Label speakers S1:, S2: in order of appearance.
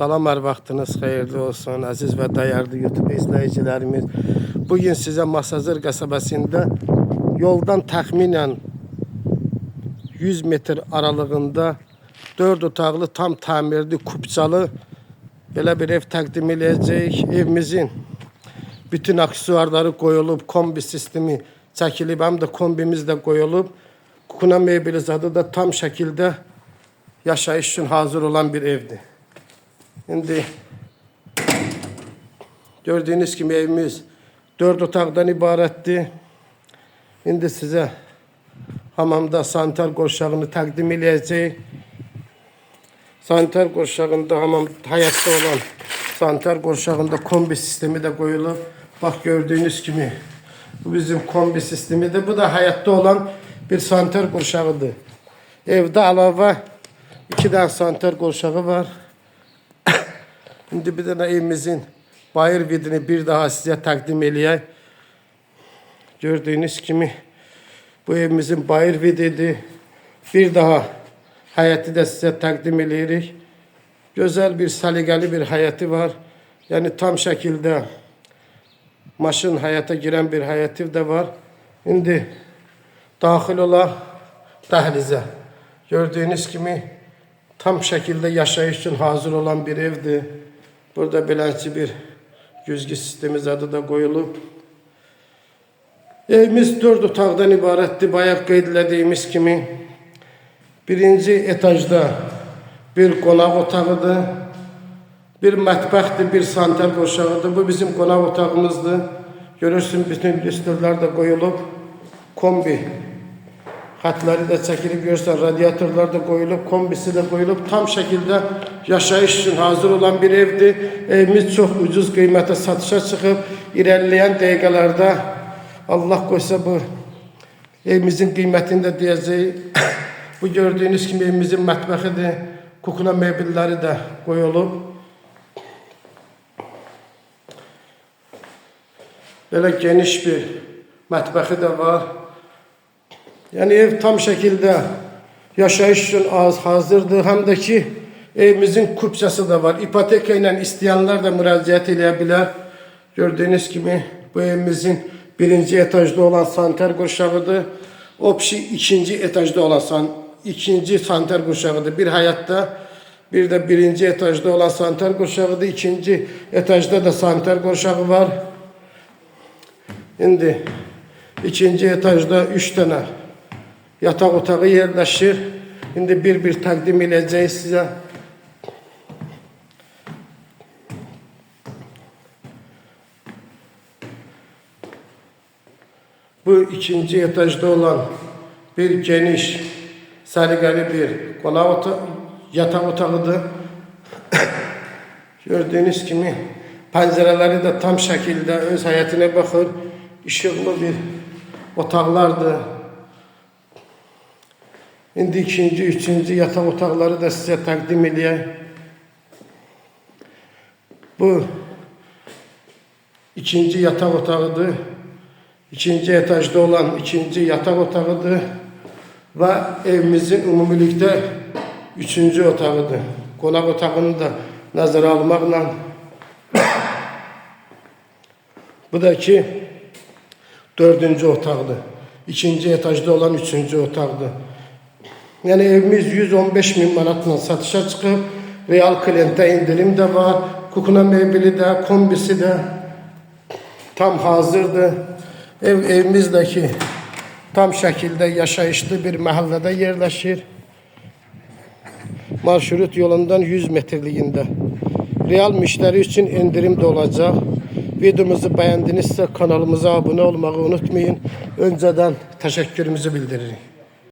S1: Salamlar vaxtınız xeyirli olsun aziz və dəyərli YouTube izləyicilərimiz. Bu gün sizə Masazır qəsəbəsində yoldan təxminən 100 metr aralığında 4 otaqlı tam təmirli kupçalı belə bir ev təqdim edəcəyik. Evimizin bütün aksesuarları qoyulub, kombi sistemi çəkilib, həm də kombimiz də qoyulub. Kuna mebeli zadı da tam şəkildə yaşayış üçün hazır olan bir evdir. Şimdi gördüğünüz gibi evimiz dört otaqdan ibarətdir. İndi size hamamda sanitar qoşağını təqdim edəcəyik. Sanitar qoşağında hamam həyatda olan sanitar qoşağında kombi sistemi de qoyulub. Bax gördüğünüz kimi bu bizim kombi sistemidir. Bu da hayatta olan bir sanitar qoşağıdır. Evdə əlavə iki dənə sanitar qoşağı var. Şimdi bir tane evimizin bayır vidini bir daha size takdim eləyək. Gördüğünüz kimi bu evimizin bayır vididir. Bir daha hayatı da size takdim eləyirik. Güzel bir səliqəli bir hayatı var. Yani tam şekilde maşın hayata giren bir hayatı da var. Şimdi daxil ola dəhlizə. Gördüğünüz gibi tam şekilde yaşayış için hazır olan bir evdir. Burada beləncə bir güzgü sistemi adı da qoyulub. Evimiz dörd otaqdan ibarətdir. Bayaq qeyd elədiyimiz kimi birinci etajda bir qonaq otağıdır. Bir mətbəxdir, bir sanitar qoşağıdır. Bu bizim qonaq otağımızdır. Görürsün bütün lüstrlər də qoyulub. Kombi Hatları da çekilip görsen radyatörler de koyulup, kombisi de koyulup tam şekilde yaşayış için hazır olan bir evdi. Evimiz çok ucuz kıymete satışa çıkıp ilerleyen dakikalerde Allah koysa bu evimizin kıymetini de diyeceği bu gördüğünüz gibi evimizin mətbəxidir. Kukuna mebelleri de koyulup. Böyle geniş bir mətbəxi de var. Yani ev tam şekilde yaşayış için az hazırdır. Hem de ki evimizin kupçası da var. İpoteka ile isteyenler de müracaat edebilir. Gördüğünüz gibi bu evimizin birinci etajda olan santer koşağıdır. Opşi ikinci etajda olan san, ikinci santer koşağıdır. Bir hayatta bir de birinci etajda olan santer koşağıdır. İkinci etajda da santer koşağı var. Şimdi ikinci etajda üç tane yatak otağı yerleşir. Şimdi bir bir takdim edeceğiz size. Bu ikinci etajda olan bir geniş, səliqəli bir qonaq ota yatak otağıdır. Gördüğünüz kimi pəncərələri də tam şəkildə öz həyətinə baxır. İşıqlı bir otaqlardır. İndi ikinci, üçüncü yatak otaqları da size təqdim edeyim. Bu ikinci yatak otağıdır. İkinci etajda olan ikinci yatak otağıdır. Ve evimizin umumilikdə üçüncü otağıdır. Qonaq otağını da nəzərə almaqla bu da ki dördüncü otaqdır. İkinci etajda olan üçüncü otaqdır. Yani evimiz 115 bin manatla satışa çıkıp real kliyente indirim de var. Kukuna mebeli de, kombisi de tam hazırdı. Ev evimizdeki tam şekilde yaşayışlı bir mahallede yerleşir. Marşrut yolundan 100 metreliğinde. Real müşteri için indirim de olacak. Videomuzu beğendinizse kanalımıza abone olmayı unutmayın. Önceden teşekkürümüzü bildirin.